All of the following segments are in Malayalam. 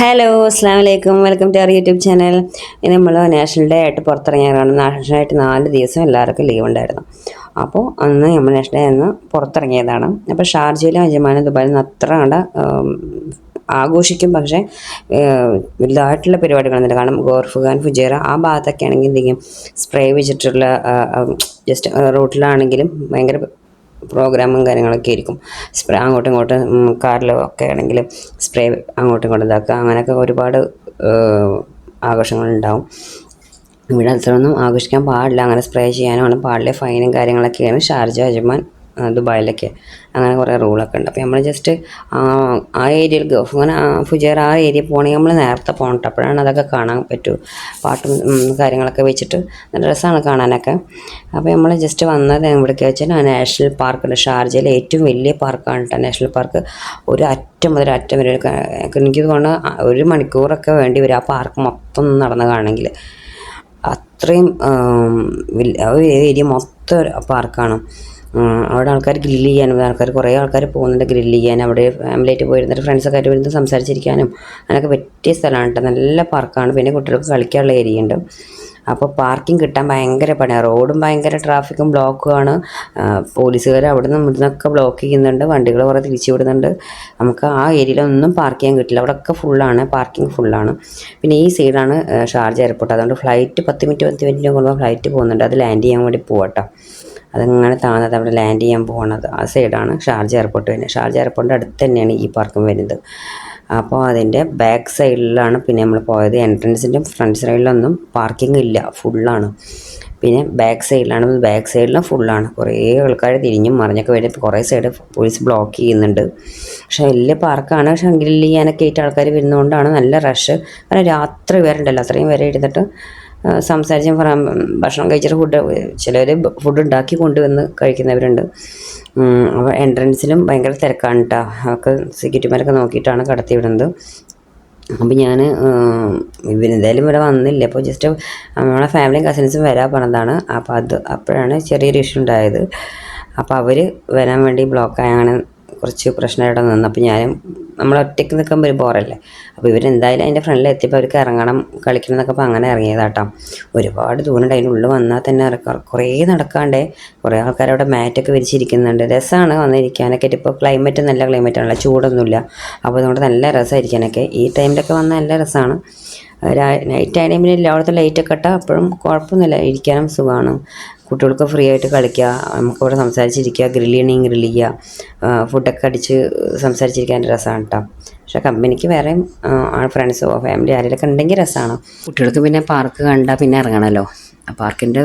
ഹലോ അസ്സാം വലൈക്കും welcome to our YouTube channel ഇന്ന് നമ്മൾ നാഷണൽ ഡേ ആയിട്ട് പുറത്തിറങ്ങിയതാണ് നാഷണൽ ഡേ ആയിട്ട് നാല് ദിവസം എല്ലാവർക്കും ലീവ് ഉണ്ടായിരുന്നു. അപ്പോൾ അന്ന് നമ്മൾ നാഷണൽ ഡേ അന്ന് പുറത്തിറങ്ങിയതാണ്. അപ്പോൾ ഷാർജയിലും അജമാനും ദുബായിലും അത്ര കണ്ട ആഘോഷിക്കും. പക്ഷേ വലുതായിട്ടുള്ള പരിപാടികളൊന്നുമില്ല കാരണം ഗോർഫുഖാൻ ഫുജേറ ആ ഭാഗത്തൊക്കെ ആണെങ്കിൽ എന്തെങ്കിലും സ്പ്രേ വെച്ചിട്ടുള്ള ജസ്റ്റ് റോട്ടിലാണെങ്കിലും ഭയങ്കര പ്രോഗ്രാമും കാര്യങ്ങളൊക്കെ ആയിരിക്കും. സ്പ്രേ അങ്ങോട്ടും ഇങ്ങോട്ടും കാറിലോ ഒക്കെ ആണെങ്കിൽ സ്പ്രേ അങ്ങോട്ടും ഇങ്ങോട്ടും ഇതാക്കുക. അങ്ങനെയൊക്കെ ഒരുപാട് ആഘോഷങ്ങളുണ്ടാവും. ഇവിടെ അത്രയൊന്നും ആഘോഷിക്കാൻ പാടില്ല. അങ്ങനെ സ്പ്രേ ചെയ്യാനും ആണ് പാടില്ല. ഫൈനും കാര്യങ്ങളൊക്കെയാണ് ഷാർജ അജ്മാൻ ആ, ദുബായിലൊക്കെ. അങ്ങനെ കുറേ റൂളൊക്കെ ഉണ്ട്. അപ്പോൾ നമ്മൾ ജസ്റ്റ് ആ ഏരിയയിൽ ഗൾഫ് അങ്ങനെ ഫുജേർ ആ ഏരിയ പോകണമെങ്കിൽ നമ്മൾ നേരത്തെ പോകണം അപ്പോഴാണ് അതൊക്കെ കാണാൻ പറ്റൂ. പാട്ടും കാര്യങ്ങളൊക്കെ വെച്ചിട്ട്. നല്ല രസമാണ് കാണാനൊക്കെ. അപ്പോൾ നമ്മൾ ജസ്റ്റ് വന്നത് എവിടേക്ക് വെച്ചാൽ നാഷണൽ പാർക്കുണ്ട് ഷാർജയിലെ ഏറ്റവും വലിയ പാർക്കാണ് കേട്ടോ നാഷണൽ പാർക്ക്. ഒരു അറ്റം മുതൽ അറ്റം വരെ എനിക്ക് തോന്നുന്നു ഒരു മണിക്കൂറൊക്കെ വേണ്ടി വരും ആ പാർക്ക് മൊത്തം നടന്ന് കാണണമെങ്കിൽ. അത്രയും ഏരിയ മൊത്തം പാർക്കാണ്. അവിടെ ആൾക്കാർ ഗ്രില്ല് ചെയ്യാനും ആൾക്കാർ കുറേ ആൾക്കാർ പോകുന്നുണ്ട് ഗ്രില്ല് ചെയ്യാൻ. അവിടെ ഫാമിലിയായിട്ട് പോയിരുന്നിട്ട് ഫ്രണ്ട്സൊക്കെ ആയിട്ട് വരുന്നത് സംസാരിച്ചിരിക്കാനും. അതിനൊക്കെ പറ്റിയ സ്ഥലമാണ് കേട്ടോ. നല്ല പാർക്കാണ് പിന്നെ കുട്ടികൾക്ക് കളിക്കാനുള്ള ഏരിയ ഉണ്ട്. അപ്പോൾ പാർക്കിംഗ് കിട്ടാൻ ഭയങ്കര പണിയാണ് റോഡും ഭയങ്കര ട്രാഫിക്കും ബ്ലോക്കുമാണ് പോലീസുകാർ അവിടെ നിന്ന് ഇവിടുന്നൊക്കെ ബ്ലോക്ക് ചെയ്യുന്നുണ്ട്. വണ്ടികൾ കുറേ തിരിച്ചു വിടുന്നുണ്ട്. നമുക്ക് ആ ഏരിയയിലൊന്നും പാർക്ക് ചെയ്യാൻ കിട്ടില്ല. അവിടെയൊക്കെ ഫുള്ളാണ് പാർക്കിംഗ് ഫുള്ളാണ് പിന്നെ ഈ സൈഡാണ് ഷാർജ എയർപോർട്ട് അതുകൊണ്ട് ഫ്ലൈറ്റ് പത്ത് മിനിറ്റ് പത്ത് മിനിറ്റ് കൊണ്ടുപോകുമ്പോൾ ഫ്ലൈറ്റ് പോകുന്നുണ്ട്. അത് ലാൻഡ് ചെയ്യാൻ വേണ്ടി പോകട്ടോ അതങ്ങനെ താന്നത് അവിടെ ലാൻഡ് ചെയ്യാൻ പോകുന്നത് ആ സൈഡാണ് ഷാർജ എയർപോർട്ട് വരുന്നത്. ഷാർജ എയർപോർട്ടിന്റെ അടുത്ത് തന്നെയാണ് ഈ പാർക്കും വരുന്നത്. അപ്പോൾ അതിന്റെ ബാക്ക് സൈഡിലാണ് പിന്നെ നമ്മൾ പോയത്. എൻട്രൻസിന്റെ ഫ്രണ്ട് സൈഡിലൊന്നും പാർക്കിംഗ് ഇല്ല. ഫുള്ളാണ് പിന്നെ ബാക്ക് സൈഡിലാണ് ബാക്ക് സൈഡിലും ഫുള്ളാണ് കുറേ ആൾക്കാർ തിരിഞ്ഞും മറിഞ്ഞൊക്കെ വരും കുറേ സൈഡ് പോലീസ് ബ്ലോക്ക് ചെയ്യുന്നുണ്ട്. പക്ഷേ വലിയ പാർക്കാണ് പക്ഷെ ഗ്രില്ല് ചെയ്യാനൊക്കെ ആയിട്ട് ആൾക്കാർ വരുന്നതുകൊണ്ടാണ് നല്ല റഷ് കാരണം രാത്രി വരെ അത്രയും വരെ ഇരുന്നിട്ട് സംസാരിച്ചും ഭക്ഷണം കഴിച്ചിട്ട് ഫുഡ് ചിലർ ഫുഡ് ഉണ്ടാക്കി കൊണ്ടുവന്ന് കഴിക്കുന്നവരുണ്ട്. അപ്പോൾ എൻട്രൻസിലും ഭയങ്കര തിരക്കാണ് കേട്ടോ അവർക്ക് സെക്യൂരിറ്റിമാരൊക്കെ നോക്കിയിട്ടാണ് കടത്തി വിടുന്നത്. അപ്പം ഞാൻ ഇവരെന്തായാലും ഇവിടെ വന്നില്ല. അപ്പോൾ ജസ്റ്റ് നമ്മളെ ഫാമിലിയും കസിൻസും വരാൻ പറഞ്ഞതാണ്. അപ്പോൾ അത് അപ്പോഴാണ് ചെറിയൊരു ഇഷ്യൂ ഉണ്ടായത്. അപ്പോൾ അവർ വരാൻ വേണ്ടി ബ്ലോക്ക് അങ്ങനെ കുറച്ച് പ്രശ്നമായിട്ട് നിന്ന് അപ്പോൾ ഞാനും നമ്മൾ ഒറ്റയ്ക്ക് നിൽക്കുമ്പോൾ ഒരു ബോറല്ലേ അപ്പോൾ ഇവരെന്തായാലും അതിന്റെ ഫ്രണ്ടിൽ എത്തിയപ്പോൾ അവർക്ക് ഇറങ്ങണം കളിക്കണം എന്നൊക്കെ അപ്പോൾ അങ്ങനെ ഇറങ്ങിയതാട്ടോ. ഒരുപാട് ദൂരമുണ്ട് ഉള്ളിൽ വന്നാൽ തന്നെ കുറേ നടക്കാണ്ടേ കുറേ ആൾക്കാർ അവിടെ മാറ്റൊക്കെ വിരിച്ചിരിക്കുന്നുണ്ട്. രസമാണ് വന്നിരിക്കാനൊക്കെ. ഇപ്പോൾ ക്ലൈമറ്റ് നല്ല ക്ലൈമറ്റ് ആണല്ലോ ചൂടൊന്നുമില്ല. അപ്പോൾ അതുകൊണ്ട് നല്ല രസമായിരിക്കാനൊക്കെ ഈ ടൈമിലൊക്കെ വന്നാൽ നല്ല രസമാണ് നൈറ്റ് ആണെങ്കിൽ പിന്നെ എല്ലായിടത്തും ലൈറ്റൊക്കെ ഇട്ടാൽ അപ്പോഴും കുഴപ്പമൊന്നുമില്ല ഇരിക്കാനും സുഖമാണ് കുട്ടികൾക്ക് ഫ്രീ ആയിട്ട് കളിക്കുക നമുക്കവിടെ സംസാരിച്ചിരിക്കുക ഗ്രില്ല് ചെയ്യണമെങ്കിൽ ഗ്രില്ല് ചെയ്യുക ഫുഡൊക്കെ അടിച്ച് സംസാരിച്ചിരിക്കാൻ രസമാണ് കേട്ടോ പക്ഷേ കമ്പനിക്ക് വേറെയും ഫ്രണ്ട്സോ ഫാമിലി ആരെങ്കിലൊക്കെ ഉണ്ടെങ്കിൽ രസമാണ് കുട്ടികൾക്ക് പിന്നെ പാർക്ക് കണ്ടാൽ പിന്നെ ഇറങ്ങണമല്ലോ ആ പാർക്കിന്റെ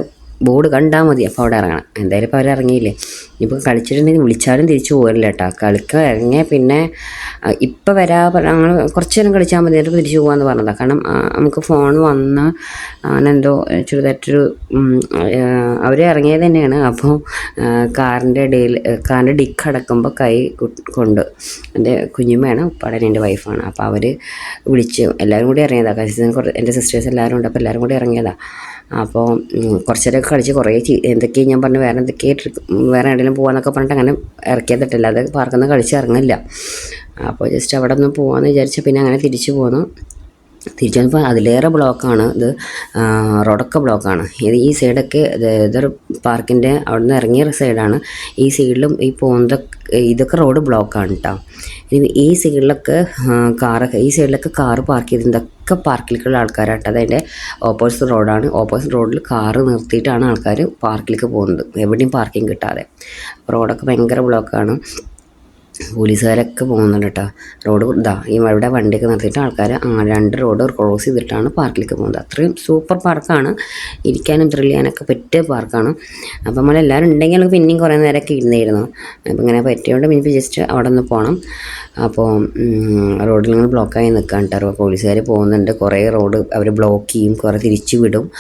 ബോർഡ് കണ്ടാൽ മതി. അപ്പോൾ അവിടെ ഇറങ്ങണം. എന്തായാലും ഇപ്പോൾ അവർ ഇറങ്ങിയില്ലേ ഇനിയിപ്പോൾ കളിച്ചിട്ടുണ്ടെങ്കിൽ വിളിച്ചാലും തിരിച്ചു പോരില്ല കേട്ടോ. കളിക്ക ഇറങ്ങിയ പിന്നെ ഇപ്പോൾ വരാ ഞങ്ങൾ കുറച്ച് നേരം കളിച്ചാൽ മതി. എന്നിട്ട് തിരിച്ചു പോകാമെന്ന് പറഞ്ഞതാണ് കാരണം നമുക്ക് ഫോൺ വന്ന് അങ്ങനെന്തോ ചെറുതായിട്ടൊരു അവർ ഇറങ്ങിയത് തന്നെയാണ്. അപ്പോൾ കാറിന്റെ ഇടയിൽ കാറിന്റെ ഡിക്ക് അടക്കുമ്പോൾ കൈ കൊണ്ട് എന്റെ കുഞ്ഞുമ്മയാണ് ഉപ്പാടെ എന്റെ വൈഫാണ്. അപ്പോൾ അവർ വിളിച്ച് എല്ലാവരും കൂടി ഇറങ്ങിയതാണ് കസിൻ കുറേ എന്റെ സിസ്റ്റേഴ്സ് എല്ലാവരും ഉണ്ട്. അപ്പോൾ എല്ലാവരും കൂടി ഇറങ്ങിയതാണ് അപ്പോൾ കുറച്ച് നേരമൊക്കെ കളിച്ച് കുറേ എന്തൊക്കെയാണ് ഞാൻ പറഞ്ഞു വേറെ എന്തൊക്കെ വേറെ എവിടെയെങ്കിലും പോകാമെന്നൊക്കെ പറഞ്ഞിട്ട് അങ്ങനെ ഇറക്കിയതിട്ടില്ല അത് പാർക്കിൽ നിന്ന് കളിച്ച് ഇറങ്ങില്ല അപ്പോൾ ജസ്റ്റ് അവിടെ ഒന്ന് പോകാമെന്ന് വിചാരിച്ച് പിന്നെ അങ്ങനെ തിരിച്ചു പോന്നു. തിരിച്ചു വന്നപ്പോൾ അതിലേറെ ബ്ലോക്കാണ് ഇത് റോഡൊക്കെ ബ്ലോക്കാണ്. ഇത് ഈ സൈഡൊക്കെ ഇത് ഇതൊരു പാർക്കിന്റെ അവിടെ നിന്ന് ഇറങ്ങിയ സൈഡാണ്. ഈ സൈഡിലും ഈ പോകുന്ന ഇതൊക്കെ റോഡ് ബ്ലോക്കാണ് കേട്ടോ ഇനി ഈ സൈഡിലൊക്കെ കാറൊക്കെ ഈ സൈഡിലൊക്കെ കാറ് പാർക്ക് ചെയ്ത് ഇതൊക്കെ പാർക്കിലേക്കുള്ള ആൾക്കാരാട്ടോ. അതിന്റെ ഓപ്പോസിറ്റ് റോഡാണ്. ഓപ്പോസിറ്റ് റോഡിൽ കാറ് നിർത്തിയിട്ടാണ് ആൾക്കാർ പാർക്കിലേക്ക് പോകുന്നത്. എവിടെയും പാർക്കിംഗ് കിട്ടാതെ. റോഡൊക്കെ ഭയങ്കര ബ്ലോക്കാണ്. പോലീസുകാരൊക്കെ പോകുന്നുണ്ട് കേട്ടോ. റോഡ് ഇതാ ഈ ഇവിടെ വണ്ടിയൊക്കെ നിർത്തിയിട്ട് ആൾക്കാർ രണ്ട് റോഡ് ക്രോസ് ചെയ്തിട്ടാണ് പാർക്കിലേക്ക് പോകുന്നത്. അത്രയും സൂപ്പർ പാർക്കാണ് ഇരിക്കാനും ത്രില്ല് ചെയ്യാനൊക്കെ പറ്റിയ പാർക്കാണ് അപ്പോൾ നമ്മളെല്ലാവരും ഉണ്ടെങ്കിൽ നമുക്ക് പിന്നെയും കുറേ നേരമൊക്കെ ഇരുന്നായിരുന്നു. അപ്പോൾ ഇങ്ങനെ പറ്റിയോണ്ട് ഇനിയിപ്പോൾ ജസ്റ്റ് അവിടെ നിന്ന് പോകണം അപ്പോൾ റോഡിൽ ഇങ്ങനെ ബ്ലോക്കായി നിൽക്കാൻ കേട്ടോ പോലീസുകാർ പോകുന്നുണ്ട്. കുറേ റോഡ് അവർ ബ്ലോക്ക് ചെയ്യും. കുറേ തിരിച്ചു വിടും.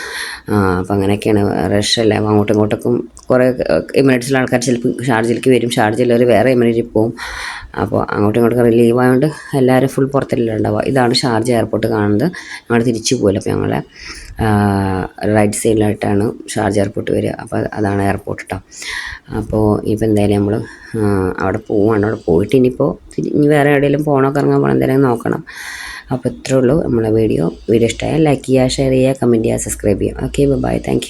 ആ, അപ്പോൾ അങ്ങനെയൊക്കെയാണ്. റഷ് അല്ല അങ്ങോട്ടും ഇങ്ങോട്ടൊക്കെ കുറേ എമിറേറ്റ്സിലെ ആൾക്കാർ ചിലപ്പോൾ ഷാർജയിലേക്ക് വരും. ഷാർജയിലവർ വേറെ എമിറേറ്റിൽ പോകും അപ്പോൾ അങ്ങോട്ടും ഇങ്ങോട്ടും ലീവ് ആയതുകൊണ്ട് എല്ലാവരും ഫുൾ പുറത്തല്ലേ ഉണ്ടാവുക ഇതാണ് ഷാർജ എയർപോർട്ട് കാണുന്നത്. ഞങ്ങൾ തിരിച്ചു പോകില്ല അപ്പോൾ ഞങ്ങളെ റൈറ്റ് സൈഡിലായിട്ടാണ് ഷാർജ എയർപോർട്ട് വരിക. അപ്പോൾ അതാണ് എയർപോർട്ട് കേട്ടോ അപ്പോൾ ഇപ്പോൾ എന്തായാലും നമ്മൾ അവിടെ പോവാണ്. അവിടെ പോയിട്ട് ഇനിയിപ്പോൾ ഇനി വേറെ എവിടെയെങ്കിലും പോകണമൊക്കെ കറങ്ങാൻ പോകണം എന്തായാലും നോക്കണം. അപ്പോൾ ഇത്രേ ഉള്ളൂ നമ്മളെ വീഡിയോ വീഡിയോ ഇഷ്ടമായാൽ ലൈക്ക് ചെയ്യുക ഷെയർ ചെയ്യുക കമന്റ് ചെയ്യുക സബ്സ്ക്രൈബ് ചെയ്യുക. Okay bye thank